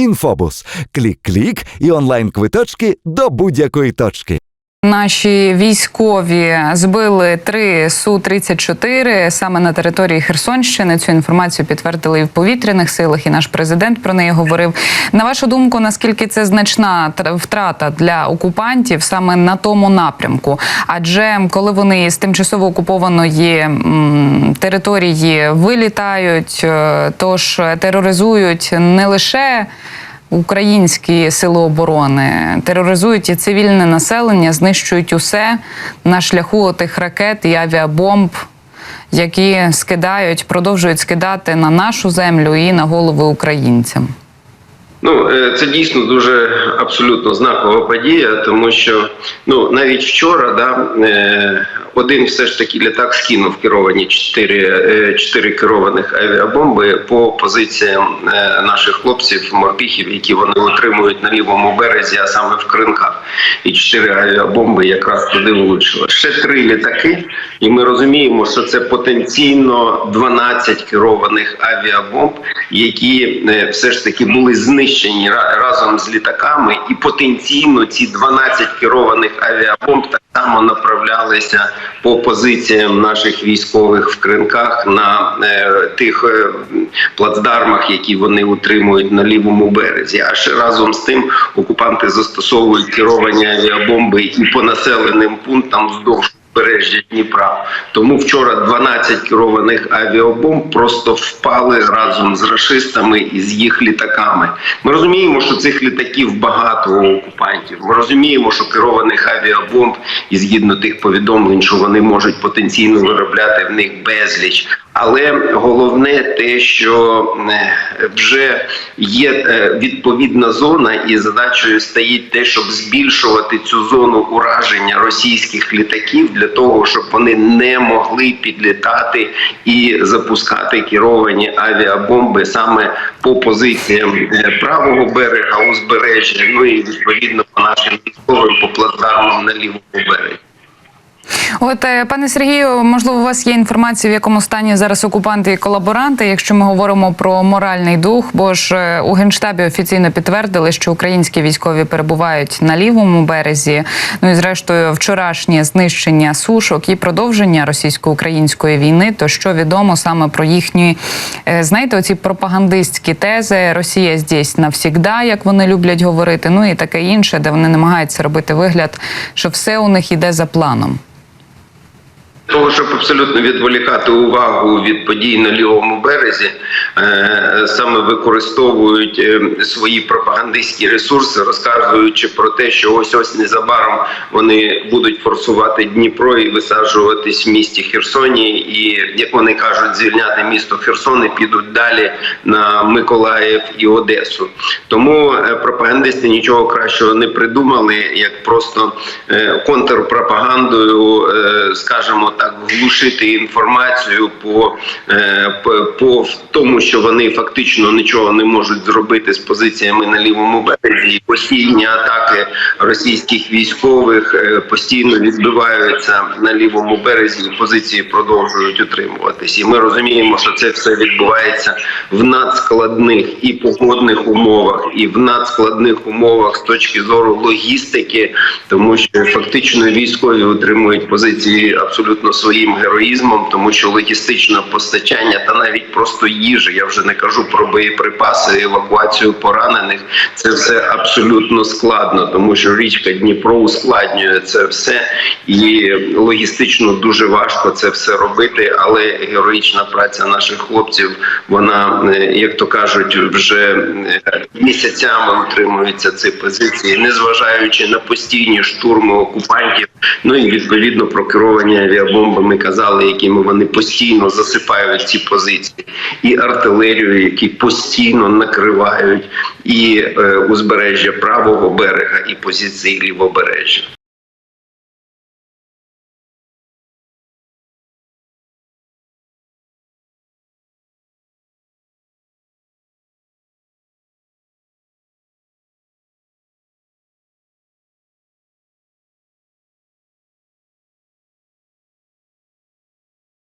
Інфобус. Клік-клік і онлайн-квиточки до будь-якої точки. Наші військові збили три су 34 саме на території Херсонщини. Цю інформацію підтвердили і в повітряних силах, і наш президент про неї говорив. На вашу думку, наскільки це значна тр- втрата для окупантів саме на тому напрямку? Адже коли вони з тимчасово окупованої території вилітають, е, тож тероризують не лише українські сили оборони тероризують і цивільне населення, знищують усе на шляху тих ракет і авіабомб, які скидають, продовжують скидати на нашу землю і на голови українцям. Ну, е, це дійсно дуже абсолютно знакова подія, тому що ну навіть вчора да, е, один все ж таки літак скинув керовані чотири, е, чотири керованих авіабомби по позиціям е, наших хлопців, морпіхів, які вони отримують на лівому березі, а саме в кринках. І чотири авіабомби якраз туди влучили. Ще три літаки, і ми розуміємо, що це потенційно 12 керованих авіабомб, які е, все ж таки були знищені ра- разом з літаками, і потенційно ці 12 керованих авіабомб так само направлялися по позиціям наших військових в кринках на е, тих е, плацдармах, які вони утримують на лівому березі. А ще разом з тим окупанти застосовують керовані авіабомби і по населеним пунктам вздовж бережжя Дніпра. Тому вчора 12 керованих авіабомб просто впали разом з рашистами і з їх літаками. Ми розуміємо, що цих літаків багато у окупантів. Ми розуміємо, що керованих авіабомб і згідно тих повідомлень, що вони можуть потенційно виробляти в них безліч. Але головне те, що е, вже є е, відповідна зона, і задачею стоїть те, щоб збільшувати цю зону ураження російських літаків для того, щоб вони не могли підлітати і запускати керовані авіабомби саме по позиціям е, правого берега узбережжя, ну і відповідно по нашим військовим по плацдармам на лівому березі. От, е, пане Сергію, можливо, у вас є інформація, в якому стані зараз окупанти і колаборанти, якщо ми говоримо про моральний дух, бо ж е, у генштабі офіційно підтвердили, що українські військові перебувають на лівому березі. Ну і зрештою, вчорашнє знищення сушок і продовження російсько-української війни. То що відомо саме про їхні, е, знаєте, оці пропагандистські тези Росія здесь навсігда, як вони люблять говорити, ну і таке інше, де вони намагаються робити вигляд, що все у них іде за планом. Того, щоб абсолютно відволікати увагу від подій на лівому березі, е, саме використовують е, свої пропагандистські ресурси, розказуючи про те, що ось ось незабаром вони будуть форсувати Дніпро і висаджуватись в місті Херсоні, і як вони кажуть, звільняти місто Херсон і підуть далі на Миколаїв і Одесу. Тому е, пропагандисти нічого кращого не придумали, як просто контрпропагандою, скажімо так, глушити інформацію по, е, по, тому, що вони фактично нічого не можуть зробити з позиціями на лівому березі. Постійні атаки російських військових е, постійно відбиваються на лівому березі, і позиції продовжують утримуватись. І ми розуміємо, що це все відбувається в надскладних і погодних умовах, і в надскладних умовах з точки зору логістики, тому що фактично військові отримують позиції абсолютно своїм героїзмом, тому що логістичне постачання та навіть просто їжа, я вже не кажу про боєприпаси, евакуацію поранених. Це все абсолютно складно, тому що річка Дніпро ускладнює це все, і логістично дуже важко це все робити. Але героїчна праця наших хлопців, вона е, як то кажуть, вже е, місяцями утримується ці позиції, незважаючи на постійні штурми окупантів. Ну і відповідно про керовані авіабомбами казали, якими вони постійно засипають ці позиції, і артилерію, які постійно накривають і е, узбережжя правого берега, і позиції лівобережжя.